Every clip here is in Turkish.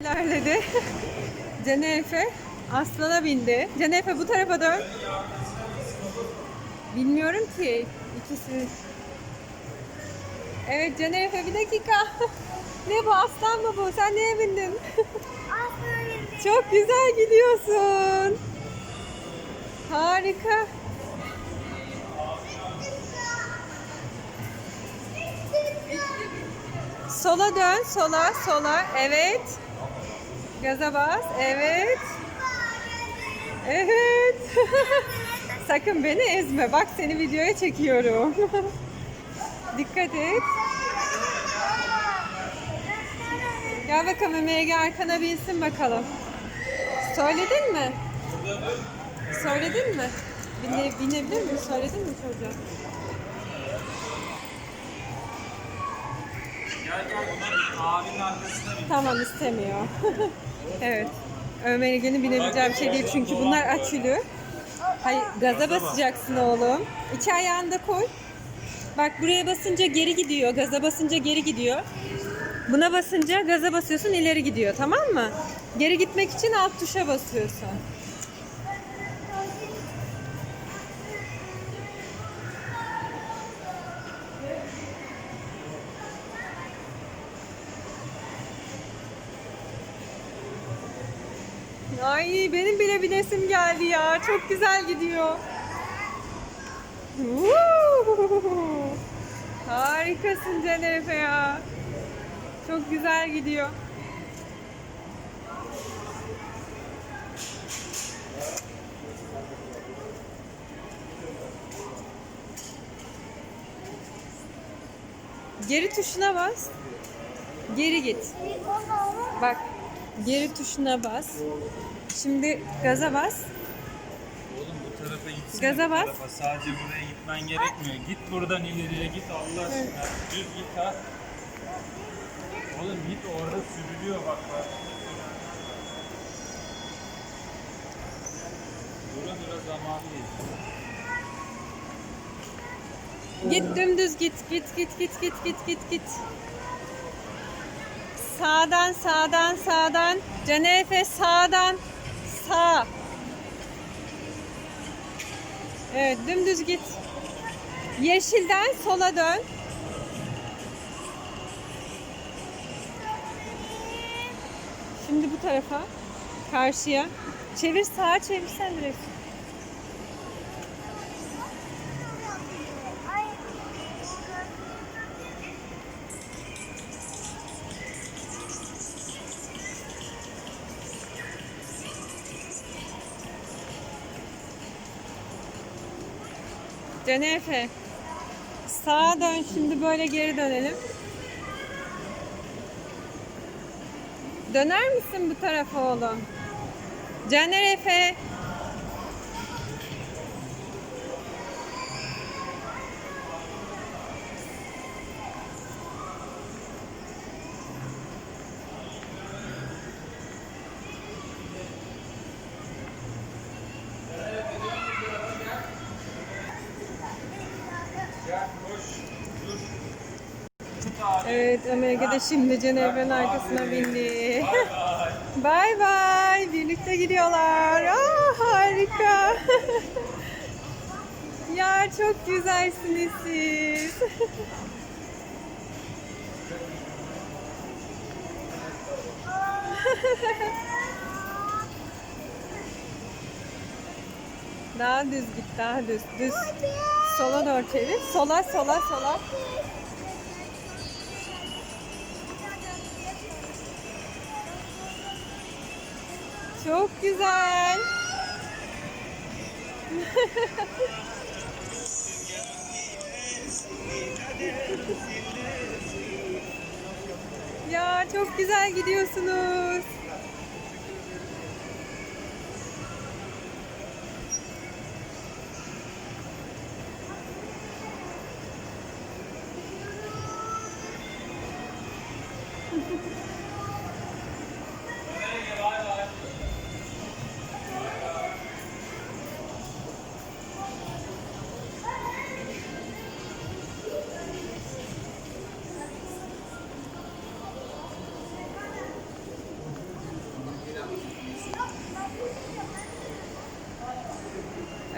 İlerledi. Cenefe aslana bindi. Cenefe bu tarafa dön. Bilmiyorum ki ikisi. Evet Cenefe bir dakika. ne bu aslan mı bu? Sen neye bindin? Çok güzel gidiyorsun. Harika. Sola dön, sola, sola. Evet. Gaza bas. Evet. Evet. Sakın beni ezme. Bak seni videoya çekiyorum. Dikkat et. Gel bakalım Ömer'e arkana binsin bakalım. Söyledin mi? Söyledin mi? Bine, binebilir mi? Söyledin mi çocuğa? Gel gel abinin arkasına bin. Tamam istemiyor. evet. Ömer Ege'nin binebileceği bir şey değil çünkü bunlar açülü. Hayır gaza basacaksın oğlum. İki ayağını da koy. Bak buraya basınca geri gidiyor. Gaza basınca geri gidiyor. Buna basınca gaza basıyorsun ileri gidiyor tamam mı? Geri gitmek için alt tuşa basıyorsun. Ay benim bile binesim geldi ya. Çok güzel gidiyor. Harikasın Cenefe ya. Çok güzel gidiyor. Geri tuşuna bas. Geri git. Bak geri tuşuna bas. Şimdi gaza bas. Oğlum bu tarafa gitsene. Gaza bu bas. tarafa. Sadece buraya gitmen gerekmiyor. Git buradan ileriye git Allah aşkına. Düz git ha. Oğlum git orada sürülüyor bak bak. Dura dura zaman değil. Git dümdüz git git git git git git git git. Sağdan sağdan sağdan. Canefe sağdan sağ. Evet dümdüz git. Yeşilden sola dön. Şimdi bu tarafa. Karşıya. Çevir sağa çevirsen direkt. Canefe. Sağa dön şimdi böyle geri dönelim. Döner misin bu tarafa oğlum? Caner Efe. Evet de şimdi Cenevre'nin arkasına bindi. Bay bay. Birlikte gidiyorlar. Aa, harika. ya çok güzelsiniz siz. daha düz git, daha düz, düz. Sola doğru çevir. Sola, sola, sola. Çok güzel. ya çok güzel gidiyorsunuz.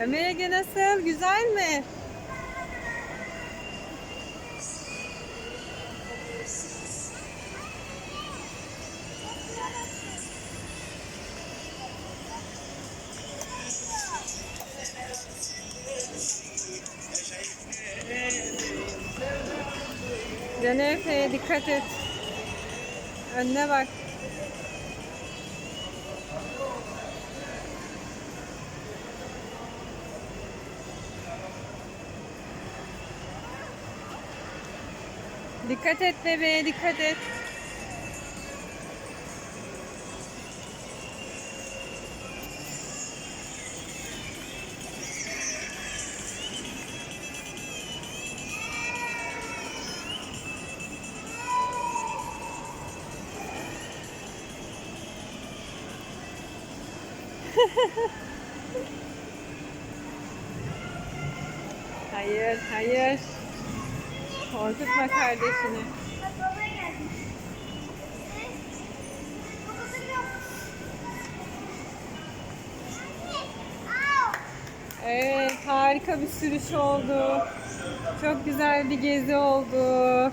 Ömer Ege nasıl? Güzel mi? Canefe'ye dikkat et. Önüne bak. Dikkat et bebeğe dikkat et. Hayır, hayır. Korkutma kardeşini. Evet, harika bir sürüş oldu. Çok güzel bir gezi oldu.